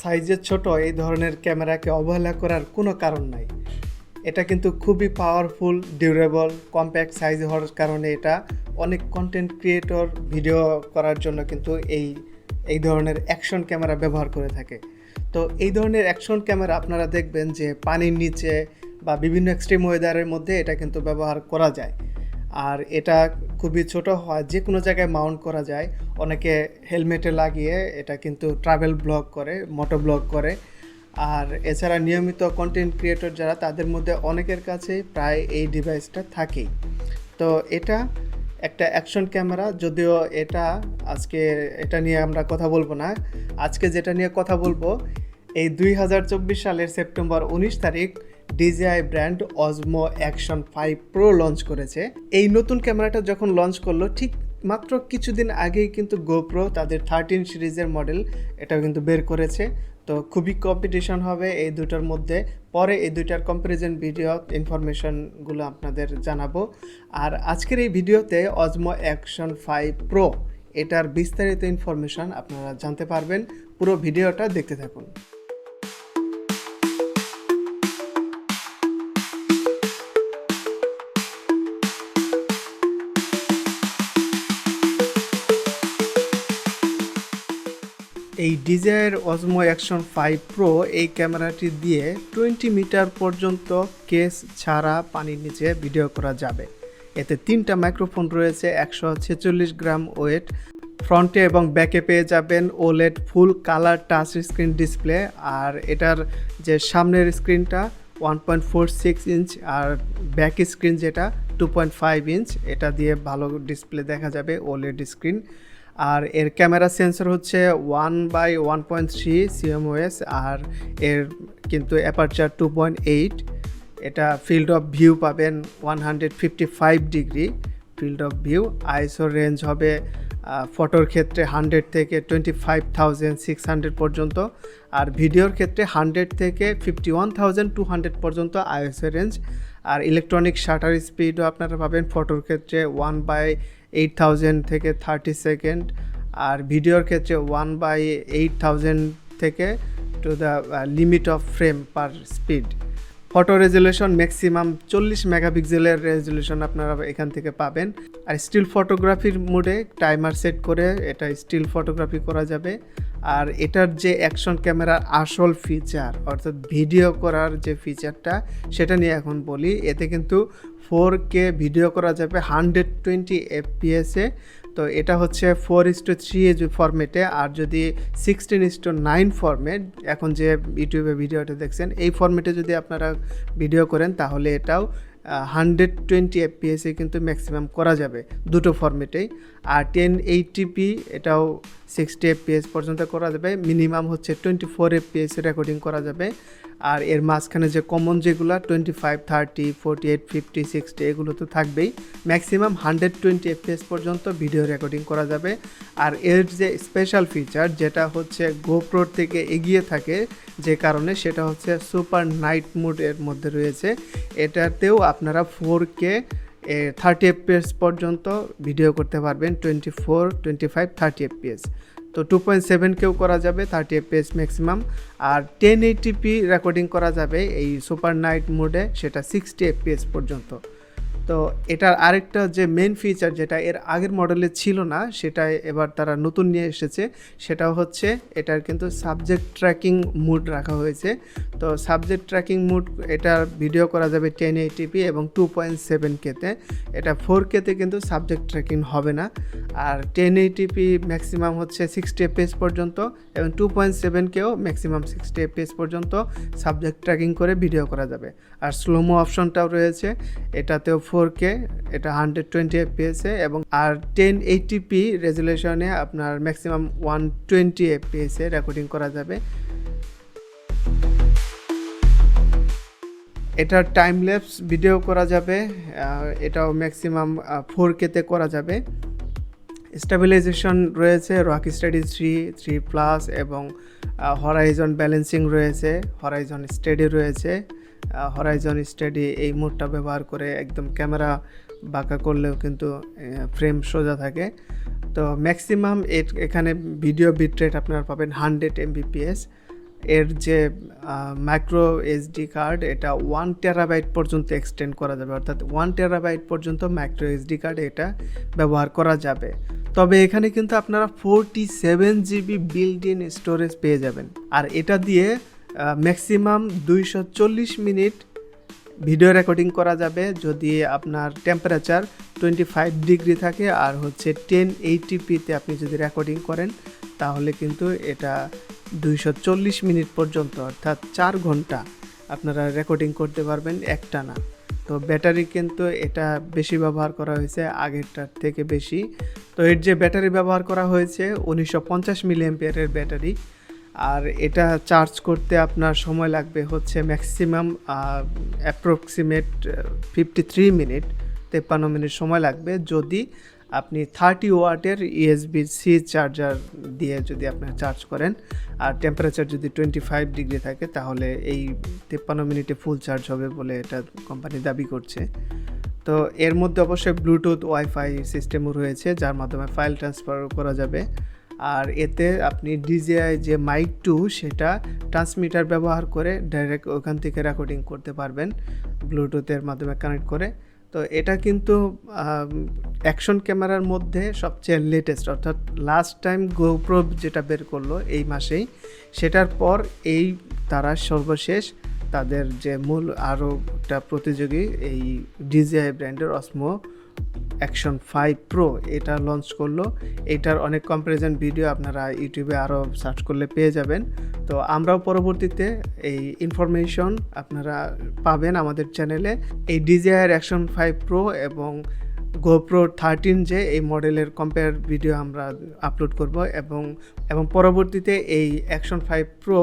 সাইজে ছোট এই ধরনের ক্যামেরাকে অবহেলা করার কোনো কারণ নাই। এটা কিন্তু খুবই পাওয়ারফুল ডিউরেবল কম্প্যাক্ট সাইজ হওয়ার কারণে এটা অনেক কন্টেন্ট ক্রিয়েটর ভিডিও করার জন্য কিন্তু এই এই ধরনের অ্যাকশন ক্যামেরা ব্যবহার করে থাকে। তো এই ধরনের অ্যাকশন ক্যামেরা আপনারা দেখবেন যে পানির নিচে বা বিভিন্ন এক্সট্রিম ওয়েদারের মধ্যে এটা কিন্তু ব্যবহার করা যায়। আর এটা খুবই ছোট হয় যে কোনো জায়গায় মাউন্ট করা যায়। অনেকে হেলমেটে লাগিয়ে এটা কিন্তু ট্রাভেল ব্লগ করে মোটো ব্লগ করে। আর এছাড়া নিয়মিত কন্টেন্ট ক্রিয়েটর যারা, তাদের মধ্যে অনেকের কাছেই প্রায় এই ডিভাইসটা থাকেই। তো এটা একটা অ্যাকশন ক্যামেরা যদিও এটা আজকে, এটা নিয়ে আমরা কথা বলব না। আজকে যেটা নিয়ে কথা বলব, এই দুই হাজার চব্বিশ সালের সেপ্টেম্বর উনিশ তারিখ DJI brand Osmo Action five Pro launch করেছে। এই নতুন ক্যামেরাটা যখন লঞ্চ করল, ঠিক মাত্র কিছুদিন আগেই কিন্তু গোপ্রো তাদের থার্টিন সিরিজের মডেল এটাও কিন্তু বের করেছে। তো খুবই কম্পিটিশন হবে এই দুটার মধ্যে। পরে এই দুইটার কম্পারিজন ভিডিও ইনফরমেশনগুলো আপনাদের জানাব। আর আজকের এই ভিডিওতে অজমো অ্যাকশন ফাইভ প্রো এটার বিস্তারিত ইনফরমেশন আপনারা জানতে পারবেন। পুরো ভিডিওটা দেখতে থাকুন। এই DJI Osmo Action five Pro এই ক্যামেরাটি দিয়ে টোয়েন্টি মিটার পর্যন্ত কেস ছাড়া পানির নিচে ভিডিও করা যাবে। এতে তিনটা মাইক্রোফোন রয়েছে, একশো ছেচল্লিশ গ্রাম ওয়েট ফ্রন্টে এবং ব্যাকে পেয়ে যাবেন OLED full colour touch screen display আর এটার যে সামনের স্ক্রিনটা one point four six inch আর ব্যাক স্ক্রিন যেটা টু পয়েন্ট ফাইভ ইঞ্চ এটা দিয়ে ভালো ডিসপ্লে দেখা যাবে ওলেড স্ক্রিন আর এর ক্যামেরা সেন্সর হচ্ছে one by one point three CMOS আর এর কিন্তু অ্যাপারচার টু পয়েন্ট এইট এটা ফিল্ড অফ ভিউ পাবেন one hundred fifty five degree field of view আইসোর range হবে ফটোর ক্ষেত্রে হান্ড্রেড থেকে twenty five thousand six hundred পর্যন্ত আর ভিডিওর ক্ষেত্রে হান্ড্রেড থেকে fifty one thousand two hundred পর্যন্ত আইএসও রেঞ্জ আর ইলেকট্রনিক শাটার স্পিডও আপনারা পাবেন ফটোর ক্ষেত্রে ওয়ান বাই এইট থাউজেন্ড থেকে থার্টি সেকেন্ড আর ভিডিওর ক্ষেত্রে ওয়ান বাই এইট থাউজেন্ড থেকে to the limit of frame per speed photo resolution maximum চল্লিশ মেগাপিক্সেলের রেজুলেশন আপনারা এখান থেকে পাবেন। আর স্টিল ফটোগ্রাফির মোডে টাইমার সেট করে এটা স্টিল ফটোগ্রাফি করা যাবে। আর এটার যে অ্যাকশন ক্যামেরার আসল ফিচার অর্থাৎ ভিডিও করার যে ফিচারটা সেটা নিয়ে এখন বলি। এতে কিন্তু ফোর কে ভিডিও করা যাবে হান্ড্রেড টোয়েন্টি এফপিএসে তো এটা হচ্ছে ফোর ইস টু থ্রি ফরম্যাটে আর যদি sixteen is to nine format এখন যে ইউটিউবে ভিডিওটা দেখছেন, এই ফর্মেটে যদি আপনারা ভিডিও করেন, তাহলে এটাও হান্ড্রেড টোয়েন্টি এফপিএসে কিন্তু ম্যাক্সিমাম করা যাবে দুটো ফর্মেটেই আর টেন এইটিপি এটাও সিক্সটি এফপিএস পর্যন্ত করা যাবে। মিনিমাম হচ্ছে টোয়েন্টি ফোর এফপিএসে রেকর্ডিং করা যাবে। আর এর মাঝখানে যে কমন যেগুলো twenty five thirty forty eight fifty sixty এগুলো তো থাকবেই। ম্যাক্সিমাম হান্ড্রেড টোয়েন্টি এফপিএস পর্যন্ত ভিডিও রেকর্ডিং করা যাবে। আর এর যে স্পেশাল ফিচার যেটা হচ্ছে গোপ্রোর থেকে এগিয়ে থাকে, যে কারণে সেটা হচ্ছে সুপার নাইট মুডের মধ্যে রয়েছে। এটাতেও আপনারা ফোর কে থার্টি এফপিএস পর্যন্ত ভিডিও করতে পারবেন twenty four twenty five thirty FPS তো টু পয়েন্ট সেভেনকেও করা যাবে থার্টি এফপিএস ম্যাক্সিমাম আর টেন এইটিপি রেকর্ডিং করা যাবে এই সুপার নাইট মোডে সেটা সিক্সটি এফপিএস পর্যন্ত। তো এটার আরেকটা যে মেন ফিচার যেটা এর আগের মডেলে ছিল না সেটা এবার তারা নতুন নিয়ে এসেছে সেটা হচ্ছে এটার কিন্তু সাবজেক্ট ট্র্যাকিং মুড রাখা হয়েছে। তো সাবজেক্ট ট্র্যাকিং মুড এটা ভিডিও করা যাবে টেন এইটিপি এবং টু পয়েন্ট সেভেন কেতে এটা ফোর কেতে কিন্তু সাবজেক্ট ট্র্যাকিং হবে না। আর টেন এইটিপি ম্যাক্সিমাম হচ্ছে সিক্সটি এফপিএস পর্যন্ত এবং টু পয়েন্ট সেভেনকেও ম্যাক্সিমাম সিক্সটি এফপিএস পর্যন্ত সাবজেক্ট ট্র্যাকিং করে ভিডিও করা যাবে। আর স্লোমো অপশনটাও রয়েছে, এটাতেও ফোর কে এটা হান্ড্রেড টোয়েন্টি এফপিএসে এবং আর টেন এইটিপি রেজুলেশনে আপনার ম্যাক্সিমাম ওয়ান টোয়েন্টি এফপিএসে রেকর্ডিং করা যাবে। এটার টাইম ল্যাপস ভিডিও করা যাবে এটাও ম্যাক্সিমাম ফোর কেতে করা যাবে। স্টেবিলাইজেশন রয়েছে rock steady three three plus এবং হরাইজন ব্যালেন্সিং রয়েছে হরাইজন স্টেডি রয়েছে। হরাইজন স্টাডি এই মোডটা ব্যবহার করে একদম ক্যামেরা বাঁকা করলেও কিন্তু ফ্রেম সোজা থাকে। তো ম্যাক্সিমাম এর এখানে ভিডিও বিটরেট আপনারা পাবেন হান্ড্রেড এমবিপিএস এর যে মাইক্রো এসডি কার্ড এটা ওয়ান টেরাবাইট পর্যন্ত এক্সটেন্ড করা যাবে। অর্থাৎ ওয়ান টেরাবাইট পর্যন্ত মাইক্রো এসডি কার্ড এটা ব্যবহার করা যাবে। তবে এখানে কিন্তু আপনারা forty seven GB build in storage পেয়ে যাবেন। আর এটা দিয়ে ম্যাক্সিমাম দুইশো চল্লিশ মিনিট ভিডিও রেকর্ডিং করা যাবে যদি আপনার টেম্পারেচার টোয়েন্টি ফাইভ ডিগ্রি থাকে আর হচ্ছে টেন এইটিপিতে আপনি যদি রেকর্ডিং করেন, তাহলে কিন্তু এটা দুইশো চল্লিশ মিনিট পর্যন্ত, অর্থাৎ চার ঘণ্টা আপনারা রেকর্ডিং করতে পারবেন একটা না তো ব্যাটারি কিন্তু এটা বেশি ব্যবহার করা হয়েছে, আগেরটার থেকে বেশি। তো এর যে ব্যাটারি ব্যবহার করা হয়েছে, উনিশশো পঞ্চাশ মিলি এর ব্যাটারি আর এটা চার্জ করতে আপনার সময় লাগবে হচ্ছে maximum approximate fifty three minute তেপ্পান্ন মিনিট সময় লাগবে। যদি আপনি থার্টি ওয়াটের ইএসবি সি চার্জার দিয়ে যদি আপনি চার্জ করেন, আর টেম্পারেচার যদি টোয়েন্টি ফাইভ ডিগ্রি থাকে, তাহলে এই তেপ্পান্ন মিনিটে ফুল চার্জ হবে বলে এটা কোম্পানি দাবি করছে। তো এর মধ্যে অবশ্যই ব্লুটুথ ওয়াইফাই সিস্টেমও রয়েছে, যার মাধ্যমে ফাইল ট্রান্সফার করা যাবে। আর এতে আপনি ডিজিআই যে মাইক টু সেটা ট্রান্সমিটার ব্যবহার করে ডাইরেক্ট ওখান থেকে রেকর্ডিং করতে পারবেন ব্লুটুথের মাধ্যমে কানেক্ট করে। তো এটা কিন্তু অ্যাকশন ক্যামেরার মধ্যে সবচেয়ে লেটেস্ট অর্থাৎ লাস্ট টাইম গোপ্রো যেটা বের করল এই মাসেই, সেটার পর এই তারা সর্বশেষ তাদের যে মূল আরও একটা প্রতিযোগী, এই ডিজিআই ব্র্যান্ডের অসমো অ্যাকশন ফাইভ প্রো এটা লঞ্চ করল। এটার অনেক কম্পারিজন ভিডিও আপনারা ইউটিউবে আরও সার্চ করলে পেয়ে যাবেন। তো আমরাও পরবর্তীতে এই ইনফরমেশন আপনারা পাবেন আমাদের চ্যানেলে এই ডিজিআইয়ের অ্যাকশন ফাইভ প্রো এবং গোপ্রো থার্টিন যে এই মডেলের কম্পেয়ার ভিডিও আমরা আপলোড করব এবং এবং পরবর্তীতে এই অ্যাকশন ফাইভ প্রো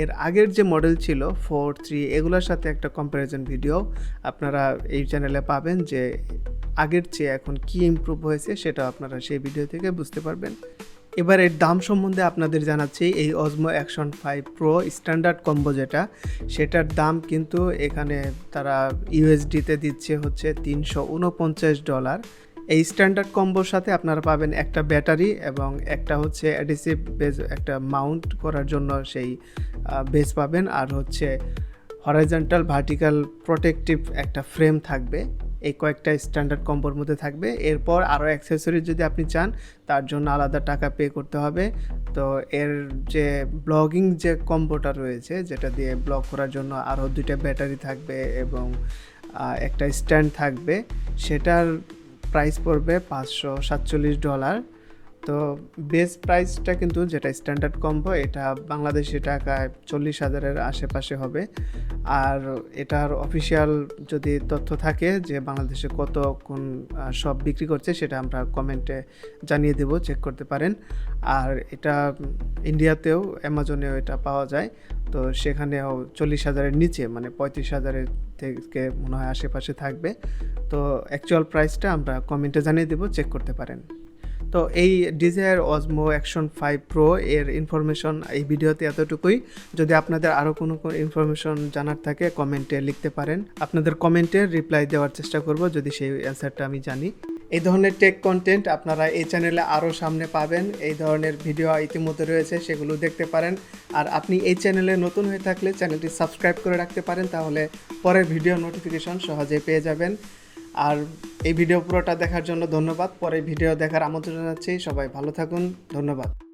এর আগের যে মডেল ছিল ফোর থ্রি এগুলোর সাথে একটা কম্প্যারিজন ভিডিও আপনারা এই চ্যানেলে পাবেন যে আগের চেয়ে এখন কি ইমপ্রুভ হয়েছে সেটা আপনারা সেই ভিডিও থেকে বুঝতে পারবেন। এবার এর দাম সম্বন্ধে আপনাদের জানাচ্ছি, এই Osmo Action five Pro standard combo যেটা, সেটার দাম কিন্তু এখানে তারা ইউএসডিতে দিচ্ছে হচ্ছে তিনশো উনপঞ্চাশ ডলার এই স্ট্যান্ডার্ড কম্বোর সাথে আপনারা পাবেন একটা ব্যাটারি এবং একটা হচ্ছে অ্যাডিসিভ বেজ একটা মাউন্ট করার জন্য সেই বেস পাবেন। আর হচ্ছে হরাইজন্টাল ভার্টিক্যাল প্রোটেকটিভ একটা ফ্রেম থাকবে। এই কয়েকটা স্ট্যান্ডার্ড কম্বোর মধ্যে থাকবে। এরপর আরও অ্যাক্সেসরি যদি আপনি চান, তার জন্য আলাদা টাকা পে করতে হবে। তো এর যে ব্লগিং যে কম্বোটা রয়েছে, যেটা দিয়ে ব্লগ করার জন্য আরও দুইটা ব্যাটারি থাকবে এবং একটা স্ট্যান্ড থাকবে, সেটার প্রাইস পড়বে পাঁচশো সাতচল্লিশ ডলার তো বেস প্রাইসটা কিন্তু যেটা স্ট্যান্ডার্ড কম্বো এটা বাংলাদেশি টাকায় চল্লিশ হাজারের আশেপাশে হবে। আর এটার অফিসিয়াল যদি তথ্য থাকে যে বাংলাদেশে কত কোন সব বিক্রি করছে, সেটা আমরা কমেন্টে জানিয়ে দেব চেক করতে পারেন। আর এটা ইন্ডিয়াতেও অ্যামাজনেও এটা পাওয়া যায়। তো সেখানেও চল্লিশ হাজারের নিচে মানে পঁয়ত্রিশ হাজারের থেকে মনে হয় আশেপাশে থাকবে। তো অ্যাকচুয়াল প্রাইসটা আমরা কমেন্টে জানিয়ে দেবো চেক করতে পারেন। তো এই DJI Osmo Action five Pro এর ইনফরমেশন এই ভিডিওতে এতটুকুই। যদি আপনাদের আরও কোনো ইনফরমেশন জানার থাকে কমেন্টে লিখতে পারেন। আপনাদের কমেন্টে রিপ্লাই দেওয়ার চেষ্টা করব, যদি সেই অ্যান্সারটা আমি জানি। এই ধরনের টেক কন্টেন্ট আপনারা এই চ্যানেলে আরও সামনে পাবেন। এই ধরনের ভিডিও ইতিমধ্যে রয়েছে, সেগুলো দেখতে পারেন। আর আপনি এই চ্যানেলে নতুন হয়ে থাকলে চ্যানেলটি সাবস্ক্রাইব করে রাখতে পারেন, তাহলে পরের ভিডিও নোটিফিকেশন সহজে পেয়ে যাবেন। আর এই ভিডিও পুরোটা দেখার জন্য ধন্যবাদ। পরে ভিডিও দেখার আমন্ত্রণ জানাচ্ছি। সবাই ভালো থাকুন। ধন্যবাদ।